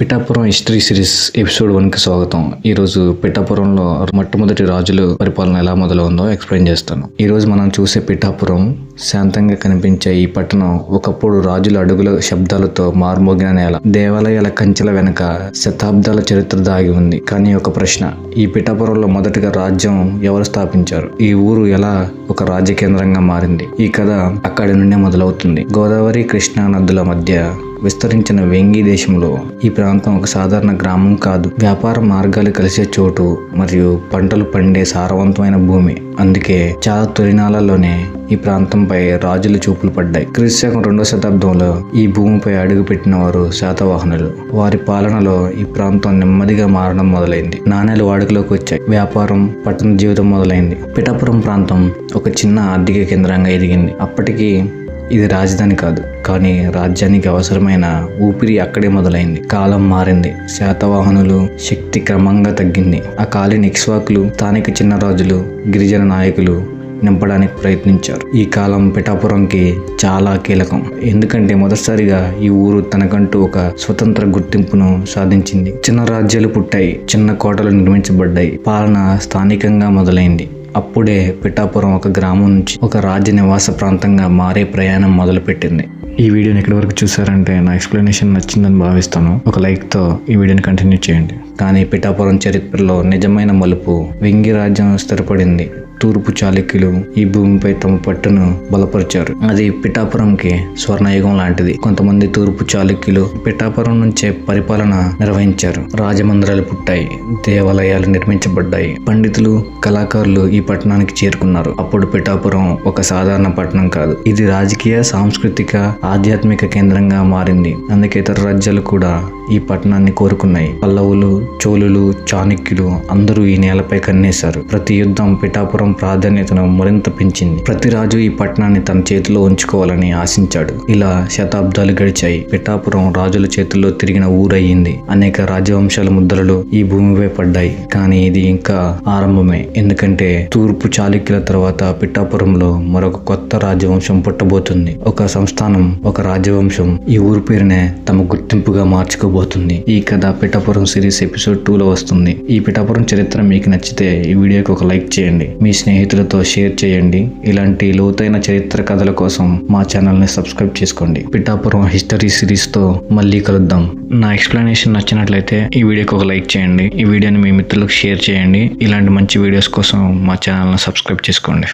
Pithapuram history series episode వన్కి స్వాగతం. ఈ రోజు పిఠాపురంలో మొట్టమొదటి రాజులు పరిపాలన ఎలా మొదలవుందో ఎక్స్ప్లెయిన్ చేస్తాను. ఈ రోజు మనం చూసే పిఠాపురం శాంతంగా కనిపించే ఈ పట్టణం ఒకప్పుడు రాజుల అడుగుల శబ్దాలతో మార్మోగిన నేల. దేవాలయాల కంచెల వెనుక శతాబ్దాల చరిత్ర దాగి ఉంది. కానీ ఒక ప్రశ్న ఈ పిఠాపురంలో మొదటగా రాజ్యం ఎవరు స్థాపించారు? ఈ ఊరు ఎలా ఒక రాజ్య కేంద్రంగా మారింది? ఈ కథ అక్కడి నుండే మొదలవుతుంది. గోదావరి కృష్ణా నదుల మధ్య విస్తరించిన వెంగి దేశంలో ఈ ప్రాంతం ఒక సాధారణ గ్రామం కాదు. వ్యాపార మార్గాలు కలిసే చోటు మరియు పంటలు పండే సారవంతమైన భూమి. అందుకే చాలా తొలినాలలోనే ఈ ప్రాంతంపై రాజుల చూపులు పడ్డాయి. క్రీస్తు రెండో శతాబ్దంలో ఈ భూమిపై అడుగుపెట్టిన వారు శాతవాహనులు. వారి పాలనలో ఈ ప్రాంతం నెమ్మదిగా మారడం మొదలైంది. నాణేలు వాడుకలోకి వచ్చాయి. వ్యాపారం పట్టణ జీవితం మొదలైంది. పిఠాపురం ప్రాంతం ఒక చిన్న ఆర్థిక కేంద్రంగా ఎదిగింది. అప్పటికి ఇది రాజధాని కాదు కానీ రాజ్యానికి అవసరమైన ఊపిరి అక్కడే మొదలైంది. కాలం మారింది. శాతవాహనులు శక్తి క్రమంగా తగ్గింది. ఆ కాలి నిక్స్వాకులు స్థానిక చిన్న రాజులు గిరిజన నాయకులు నింపడానికి ప్రయత్నించారు. ఈ కాలం పిఠాపురంకి చాలా కీలకం. ఎందుకంటే మొదటిసారిగా ఈ ఊరు తనకంటూ ఒక స్వతంత్ర గుర్తింపును సాధించింది. చిన్న రాజ్యాలు పుట్టాయి. చిన్న కోటలు నిర్మించబడ్డాయి. పాలన స్థానికంగా మొదలైంది. అప్పుడే పిఠాపురం ఒక గ్రామం నుంచి ఒక రాజ్య నివాస ప్రాంతంగా మారే ప్రయాణం మొదలుపెట్టింది. ఈ వీడియోని ఎక్కడి వరకు చూసారంటే నా ఎక్స్ప్లెనేషన్ నచ్చిందని భావిస్తాను. ఒక లైక్తో ఈ వీడియోని కంటిన్యూ చేయండి. కానీ పిఠాపురం చరిత్రలో నిజమైన మలుపు వెంగి రాజ్యం స్థిరపడింది. తూర్పు చాళుక్యులు ఈ భూమిపై తమ పట్టును బలపరిచారు. అది పిఠాపురంకి స్వర్ణయుగం లాంటిది. కొంతమంది తూర్పు చాళుక్యులు పిఠాపురం నుంచే పరిపాలన నిర్వహించారు. రాజమందిరాలు పుట్టాయి. దేవాలయాలు నిర్మించబడ్డాయి. పండితులు కళాకారులు ఈ పట్టణానికి చేరుకున్నారు. అప్పుడు పిఠాపురం ఒక సాధారణ పట్టణం కాదు. ఇది రాజకీయ సాంస్కృతిక ఆధ్యాత్మిక కేంద్రంగా మారింది. అందుకే ఇతర రాజ్యాలు కూడా ఈ పట్టణాన్ని కోరుకున్నాయి. పల్లవులు చోళులు చాణక్యులు అందరూ ఈ నేలపై కన్నేశారు. ప్రతి యుద్ధం పిఠాపురం ప్రాధాన్యతను మరింత పెంచింది. ప్రతి రాజు ఈ పట్టణాన్ని తన చేతిలో ఉంచుకోవాలని ఆశించాడు. ఇలా శతాబ్దాలు గడిచాయి. పిఠాపురం రాజుల చేతుల్లో తిరిగిన ఊరయ్యింది. అనేక రాజవంశాల ముద్రలు ఈ భూమిపై పడ్డాయి. కానీ ఇది ఇంకా ఆరంభమే. ఎందుకంటే తూర్పు చాళుక్యుల తర్వాత పిఠాపురంలో మరొక కొత్త రాజవంశం పుట్టబోతుంది. ఒక సంస్థానం ఒక రాజవంశం ఈ ఊరు పేరునే తమ గుర్తింపుగా మార్చుకోబోతుంది. ఈ కథ పిఠాపురం సిరీస్ ఎపిసోడ్ టూ లో వస్తుంది. ఈ పిఠాపురం చరిత్ర మీకు నచ్చితే ఈ వీడియోకి ఒక లైక్ చేయండి. మీ స్నేహితులతో షేర్ చేయండి. ఇలాంటి లోతైన చరిత్ర కథల కోసం మా ఛానల్ని సబ్స్క్రైబ్ చేసుకోండి. పిఠాపురం హిస్టరీ సిరీస్తో మళ్ళీ కలుద్దాం. నా ఎక్స్ప్లెనేషన్ నచ్చినట్లయితే ఈ వీడియోకి ఒక లైక్ చేయండి. ఈ వీడియోని మీ మిత్రులకు షేర్ చేయండి. ఇలాంటి మంచి వీడియోస్ కోసం మా ఛానల్ని సబ్స్క్రైబ్ చేసుకోండి.